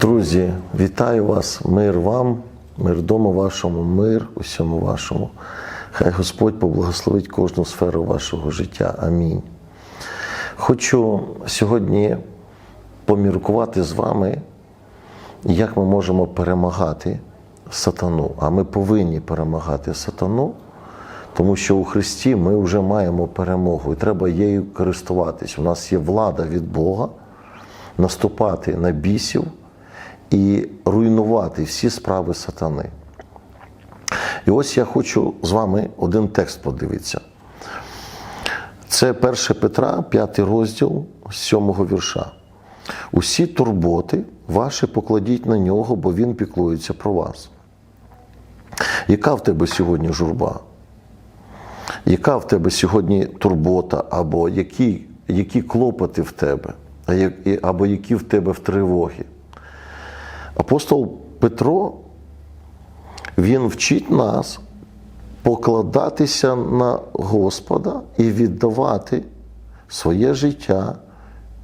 Друзі, вітаю вас, мир вам, мир дому вашому, мир усьому вашому. Хай Господь поблагословить кожну сферу вашого життя. Амінь. Хочу сьогодні поміркувати з вами, як ми можемо перемагати сатану. А ми повинні перемагати сатану, тому що у Христі ми вже маємо перемогу і треба її користуватись. У нас є влада від Бога наступати на бісів і руйнувати всі справи сатани. І ось я хочу з вами один текст подивитися. Це 1 Петра, 5 розділ 7 вірша. Усі турботи ваші покладіть на нього, бо він піклується про вас. Яка в тебе сьогодні журба? Яка в тебе сьогодні турбота, або які, які клопоти в тебе, або які в тебе в тривоги? Апостол Петро, він вчить нас покладатися на Господа і віддавати своє життя,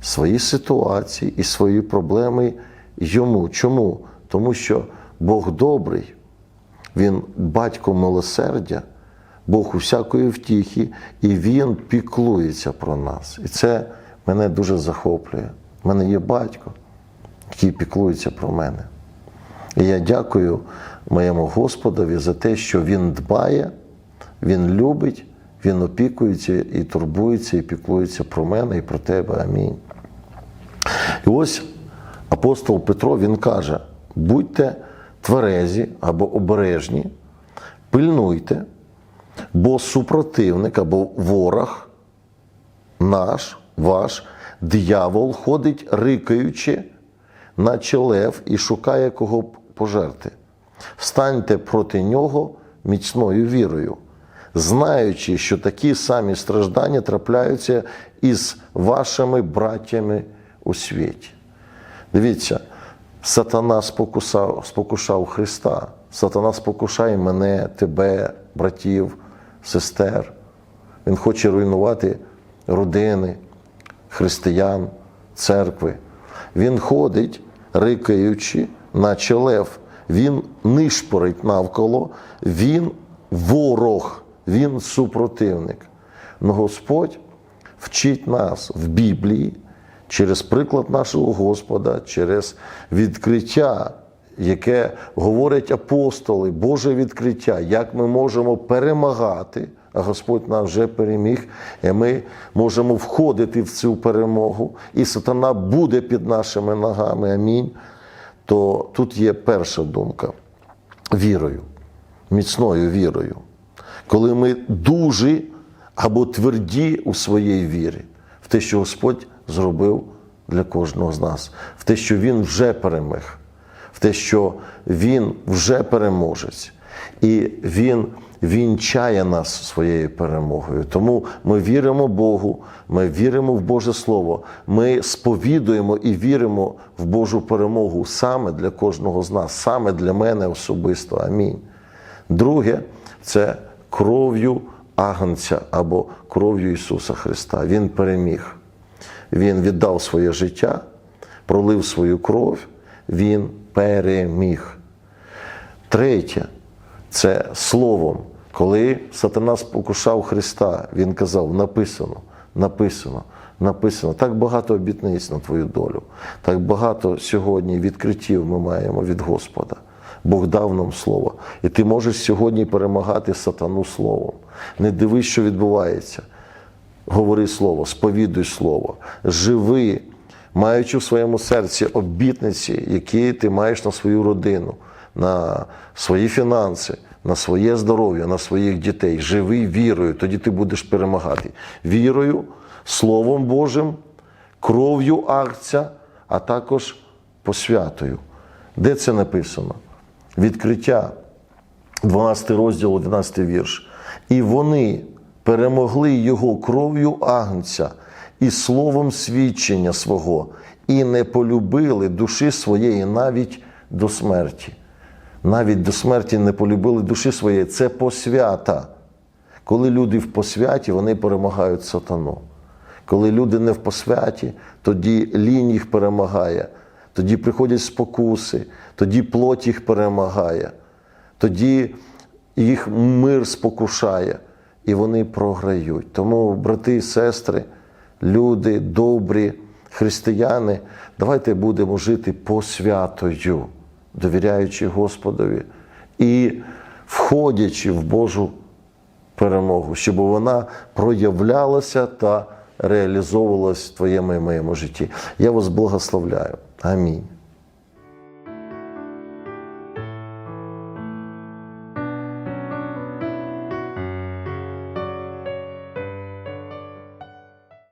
свої ситуації і свої проблеми йому. Чому? Тому що Бог добрий, Він батько милосердя, Бог усякої втіхи, і Він піклується про нас. І це мене дуже захоплює. У мене є батько, який піклується про мене. І я дякую моєму Господові за те, що Він дбає, Він любить, Він опікується і турбується, і піклується про мене і про тебе. Амінь. І ось апостол Петро він каже: будьте тверезі або обережні, пильнуйте, бо супротивник або ворог наш, ваш, диявол ходить рикаючи, наче лев, і шукає кого пожерти. Станьте проти нього міцною вірою, знаючи, що такі самі страждання трапляються із вашими браттями у світі. Дивіться, сатана спокусав, спокушав Христа, сатана спокушає мене, тебе, братів, сестер. Він хоче руйнувати родини, християн, церкви. Він ходить, рикаючи, наче лев. Він нишпорить навколо, він ворог, він супротивник. Но Господь вчить нас в Біблії через приклад нашого Господа, через відкриття, яке говорять апостоли, Боже відкриття, як ми можемо перемагати, а Господь нас вже переміг, і ми можемо входити в цю перемогу, і сатана буде під нашими ногами. Амінь. То тут є перша думка вірою, міцною вірою. Коли ми дуже або тверді у своїй вірі, в те, що Господь зробив для кожного з нас, в те, що Він вже переміг, в те, що Він вже переможець, і Він вінчає нас своєю перемогою. Тому ми віримо Богу, ми віримо в Боже Слово, ми сповідуємо і віримо в Божу перемогу саме для кожного з нас, саме для мене особисто. Амінь. Друге, це кров'ю Агнця або кров'ю Ісуса Христа. Він переміг. Він віддав своє життя, пролив свою кров, Він переміг. Третє це словом. Коли сатана спокушав Христа, він казав: написано, написано, написано. Так багато обітниць на твою долю, так багато сьогодні відкриттів ми маємо від Господа. Бог дав нам слово. І ти можеш сьогодні перемагати сатану словом. Не дивись, що відбувається. Говори слово, сповідуй слово, живи, маючи в своєму серці обітниці, які ти маєш на свою родину, на свої фінанси, на своє здоров'я, на своїх дітей. Живи вірою, тоді ти будеш перемагати. Вірою, Словом Божим, кров'ю акця, а також посвятою. Де це написано? Відкриття, 12 розділ, 11 вірш. І вони перемогли його кров'ю агнця і словом свідчення свого, і не полюбили душі своєї навіть до смерті. Навіть до смерті не полюбили душі своєї. Це посвята. Коли люди в посвяті, вони перемагають сатану. Коли люди не в посвяті, тоді лінь їх перемагає. тоді приходять спокуси, тоді плоть їх перемагає, тоді їх мир спокушає, і вони програють. Тому, брати і сестри, люди добрі, християни, давайте будемо жити по святою, довіряючи Господові і входячи в Божу перемогу, щоб вона проявлялася та реалізовувалась в твоєму і моєму житті. Я вас благословляю. Амінь.